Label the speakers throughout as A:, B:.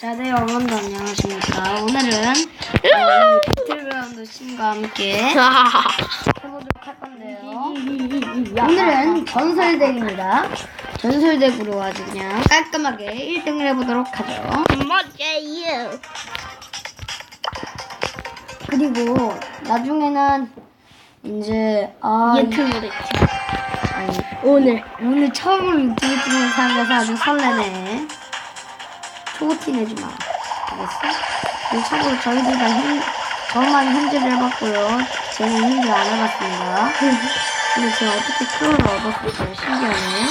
A: 자, 네, 여러분들 안녕하십니까. 오늘은 어, 배틀그라운드 신과 함께 해보도록 할 건데요. 오늘은 전설덱입니다. 전설덱으로 아주 그냥 깔끔하게 1등을 해보도록 하죠.
B: 멋져요.
A: 그리고 나중에는 이제 아
B: 유튜브를
A: 아니,
B: 오늘
A: 오늘 처음으로 유튜브 찍는 사람이라서 아주 설레네. 초고티 내지 마. 알겠어? 그리고 참고로 저희들 다 힘, 저만 현질을 해봤고요. 쟤는 현질 안 해봤습니다. 근데 제가 어떻게 크로를 얻었을까요? 신기하네.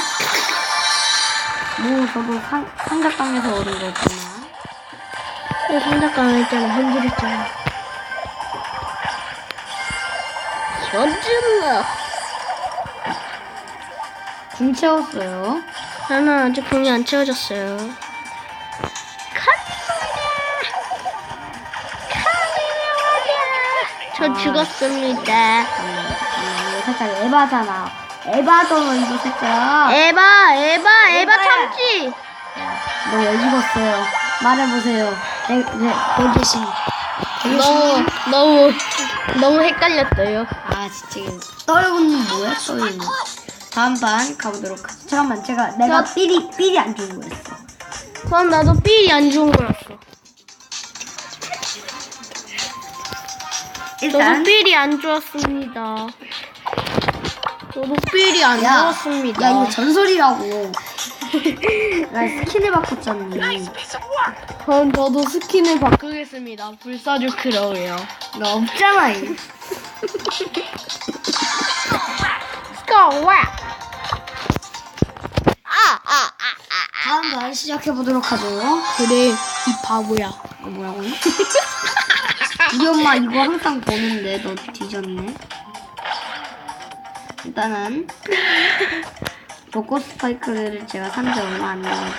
A: 뭐, 저도 상, 상작강에서 얻은 거였구나.
B: 상작강 했잖아. 현질 했잖아. 현질러.
A: 궁 채웠어요.
B: 나는 아직 공이 안 채워졌어요. 저
A: 아.
B: 죽었습니다.
A: 잠깐만. 이거 살짝 에바잖아. 이거 살짝.
B: 에바, 에바, 에바. 참지.
A: 너 왜 죽었어요? 말해보세요. 내, 내, 대계신.
B: 너무, 너무, 너무 헷갈렸어요.
A: 아, 진짜. 떨고는 뭐야, 떨고는. 다음 판 가보도록 하죠. 잠깐만, 제가, 내가
B: 저-
A: 삘이, 삘이 안 좋은 거였어.
B: 그럼 나도 삘이 안 좋은 거였어.
A: 일단.
B: 삘이 안 좋았습니다. 저도 삘이 안
A: 야,
B: 좋았습니다.
A: 야, 이거 전설이라고. 나 스킨을 바꿨잖니.
B: 그럼 저도 스킨을 바꾸겠습니다. 불사조 크로우요.
A: 너 없잖아, 이.
B: 스코와. 아, 아, 아, 아.
A: 다음 판 시작해 보도록 하죠.
B: 그래, 이 바보야.
A: 어, 뭐라고? 우리 엄마 이거 항상 보는데 너 뒤졌네. 일단은 벚꽃 스파이크를 제가 산 지 얼마 안 돼가지고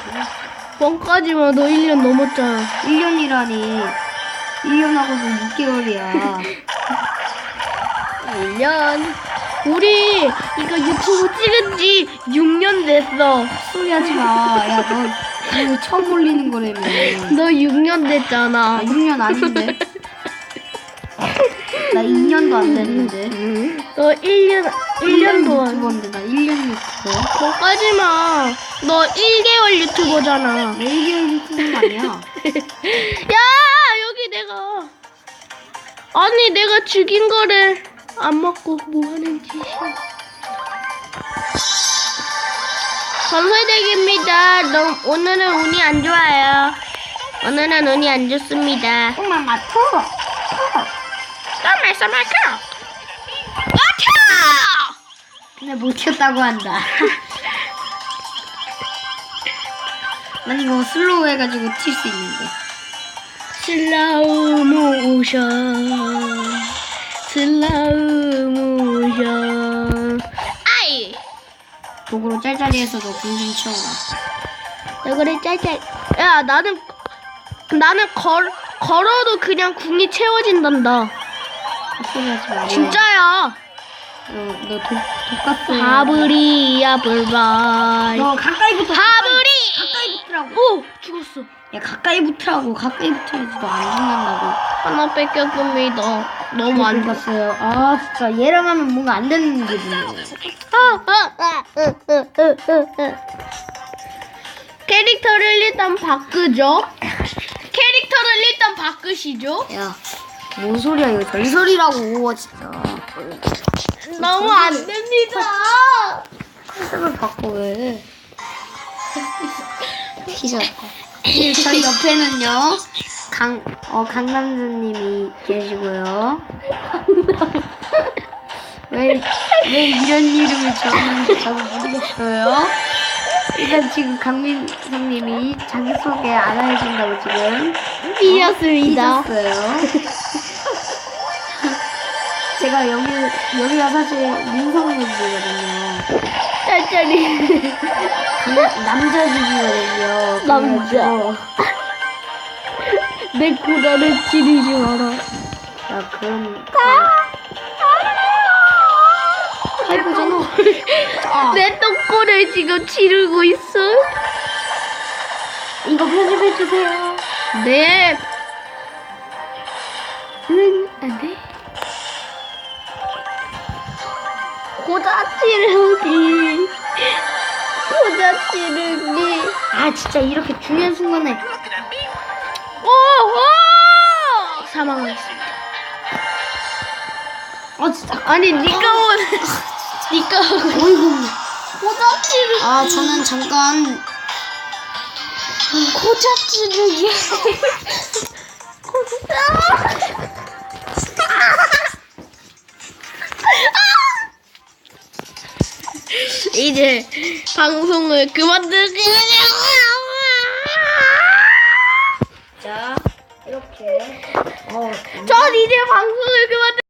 B: 뻥까지만 너 1년 넘었잖아.
A: 1년이라니 1년하고도 6개월이야.
B: 1년. 우리 이거 유튜브 찍은 지 6년 됐어.
A: 소리 하지 마. 야, 너 이거 처음 올리는 거라며.
B: 너 6년 됐잖아.
A: 나 6년 아닌데. 나 2년도 안 됐는데.
B: 너 1년, 1년 동안.
A: 유튜버인데 나 1년 유튜버.
B: 뻥까지 마. 너 1개월 유튜버잖아.
A: 나 1개월 유튜버 아니야.
B: 야, 여기 내가. 아니, 내가 죽인 거를 안 먹고 뭐 하는 짓이야. 전설덱입니다. 너, 오늘은 운이 안 좋아요. 오늘은 운이 안 좋습니다.
A: 정말 맞춰.
B: 썸mer, 썸mer, girl. 맞춰!
A: 근데 못 튀었다고 한다. 난 이거 슬로우 해가지고 튈 수 있는데.
B: 슬라우 모션. 슬라우 모션. 아이!
A: 도구로 짤짤이에서도 궁좀 치워라.
B: 너구리 짤짤. 야, 나는, 나는 걸, 걸어도 그냥 궁이 채워진단다.
A: 소리 하지 마.
B: 진짜야.
A: 너, 너 독, 독가스.
B: 바브리야, 불발.
A: 너 가까이 붙어.
B: 바브리!
A: 가까이 붙으라고.
B: 오! 죽었어.
A: 야, 가까이 붙으라고. 가까이 붙어야지 너 안 죽는다고.
B: 하나 뺏겼습니다. 너무 안 좋았어.
A: 죽었어요. 아, 진짜. 얘랑 하면 뭔가 안 되는
B: 으. 캐릭터를 일단 바꾸죠. 캐릭터를 일단 바꾸시죠.
A: 야, 뭔 소리야. 이거 전설이라고. 진짜.
B: 너무 안 됩니다.
A: 컨셉을 바꿔, 왜. 티셔츠. 저희 옆에는요, 강, 어, 강남주님이 계시고요. 왜, 왜 이런 이름을 적는지 저도 모르겠어요. 일단 지금 강민성님이 자기소개 안 해준다고 지금
B: 삐졌습니다.
A: 삐졌어요. 제가 여기, 여기가 사실 민성님이거든요.
B: 짤짤이.
A: 남- 남자 집이거든요.
B: 남자.
A: 그래가지고
B: 내 고라를 지르지 마라.
A: 야, 그런.
B: 해보잖아. 내 똥꼬를 지금 지르고 있어.
A: 이거 편집해 주세요.
B: 네. 응, 안 돼. 고자 찌르기. 고자 찌르기.
A: 아 진짜 이렇게 중요한 순간에
B: 오, 오! 사망했습니다.
A: 아 진짜
B: 아니, 니가 온, 니가 온.
A: 어이구
B: 고자 찌르기.
A: 아 저는 잠깐
B: 고자 찌르기. 고자. 이제 방송을 그만두기로
A: 자 이렇게. 어
B: 전 이제 방송을 그만두